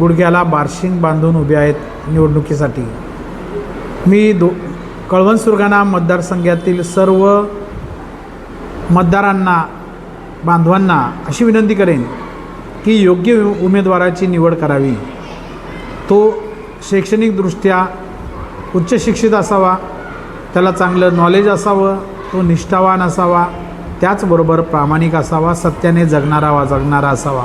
गुडघ्याला बार्शिंग बांधून उभे आहेत निवडणुकीसाठी. मी दो कळवण सुरगाणा मतदारसंघातील सर्व मतदारांना बांधवांना अशी विनंती करेन की योग्य उमेदवाराची निवड करावी. तो शैक्षणिकदृष्ट्या उच्च शिक्षित असावा त्याला चांगलं नॉलेज असावं तो निष्ठावान असावा त्याचबरोबर प्रामाणिक असावा सत्याने जगणारा वा जगणारा असावा.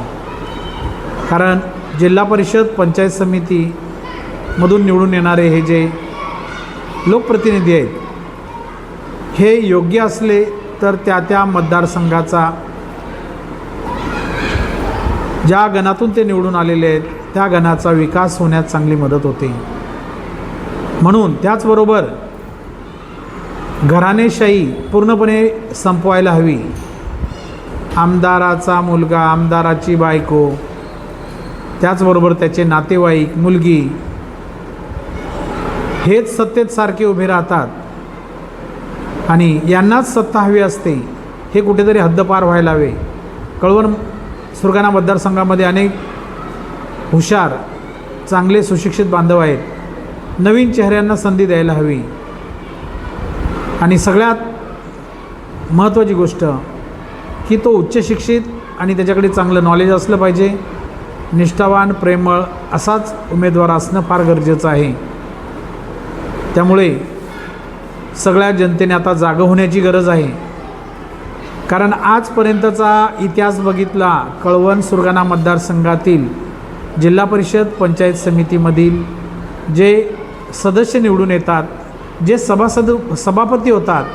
कारण जिल्हा परिषद पंचायत समितीमधून निवडून येणारे हे जे लोकप्रतिनिधी आहेत हे योग्य असले तर त्या त्या मतदारसंघाचा ज्या गणातून ते निवडून आलेले आहेत त्या गणाचा विकास होण्यात चांगली मदत होते. म्हणून त्याचबरोबर घराणेशाही पूर्णपणे संपवायला हवी. आमदाराचा मुलगा आमदाराची बायको त्याचबरोबर त्याचे नातेवाईक मुलगी हेच सत्तेत सारखे उभे राहतात. आणि यांनाच सत्ता हवी असते हे कुठेतरी हद्दपार व्हायला हवे. कळवण सुरगाणा मतदारसंघामध्ये अनेक हुशार चांगले सुशिक्षित बांधव आहेत. नवीन चेहऱ्यांना संधी द्यायला हवी. आणि सगळ्यात महत्त्वाची गोष्ट की तो उच्च शिक्षित आणि त्याच्याकडे चांगलं नॉलेज असलं पाहिजे. निष्ठावान प्रेमळ असाच उमेदवार असणं फार गरजेचं आहे. त्यामुळे सगळ्या जनतेने आता जागं होण्याची गरज आहे. कारण आजपर्यंतचा इतिहास बघितला कळवण सुरगाणा मतदारसंघातील जिल्हा परिषद पंचायत समितीमधील जे सदस्य निवडून येतात जे सभासद सभापती होतात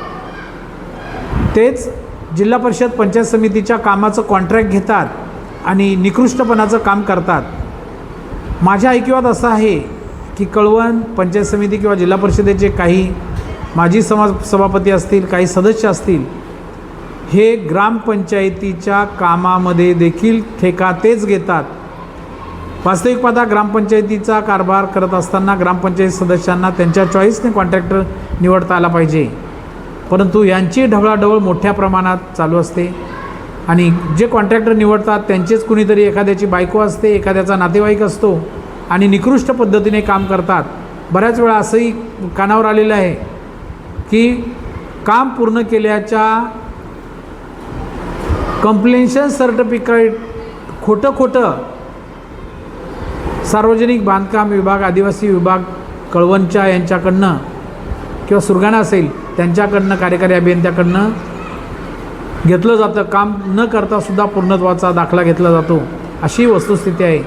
तेच जिल्हा परिषद पंचायत समितीच्या कामाचं कॉन्ट्रॅक्ट घेतात. आणि निकृष्टपणाचं काम करतात. माझ्या ऐकिवात असं आहे की कळवण पंचायत समिती किंवा जिल्हा परिषदेचे काही माजी समाज सभापती असतील काही सदस्य असतील हे ग्रामपंचायतीच्या कामामध्ये देखील ठेका तेच घेतात. वास्तविक पाहता ग्रामपंचायतीचा कारभार करत असताना ग्रामपंचायत सदस्यांना त्यांच्या चॉईसने कॉन्ट्रॅक्टर निवडता आला पाहिजे. परंतु यांची ढवळाढवळ मोठ्या प्रमाणात चालू असते. आणि जे कॉन्ट्रॅक्टर निवडतात त्यांचेच कुणीतरी एखाद्याची बायको असते एखाद्याचा नातेवाईक असतो आणि निकृष्ट पद्धतीने काम करतात. बऱ्याच वेळा असंही कानावर आलेलं आहे की काम पूर्ण केल्याच्या कंप्लेन्शन सर्टिफिकेट खोटं खोटं सार्वजनिक बांधकाम विभाग आदिवासी विभाग कळवणच्या यांच्याकडनं किंवा सुरगाणा असेल त्यांच्याकडनं कार्यकारी अभियंत्याकडनं घेतलं जातं. काम न करता सुद्धा पूर्णत्वाचा दाखला घेतला जातो. अशी वस्तुस्थिती आहे.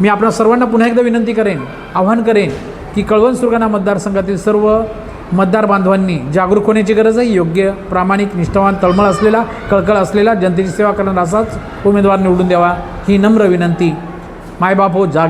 मी आपल्या सर्वांना पुन्हा एकदा विनंती करेन आव्हान करेन की कळवण सुरगाणा मतदारसंघातील सर्व मतदार बांधवांनी जागरूक होण्याची गरज आहे. योग्य प्रामाणिक निष्ठावान तळमळ असलेला कळकळ असलेला जनतेची सेवा करणारा असाच उमेदवार निवडून द्यावा ही नम्र विनंती. मायबाप हो जाग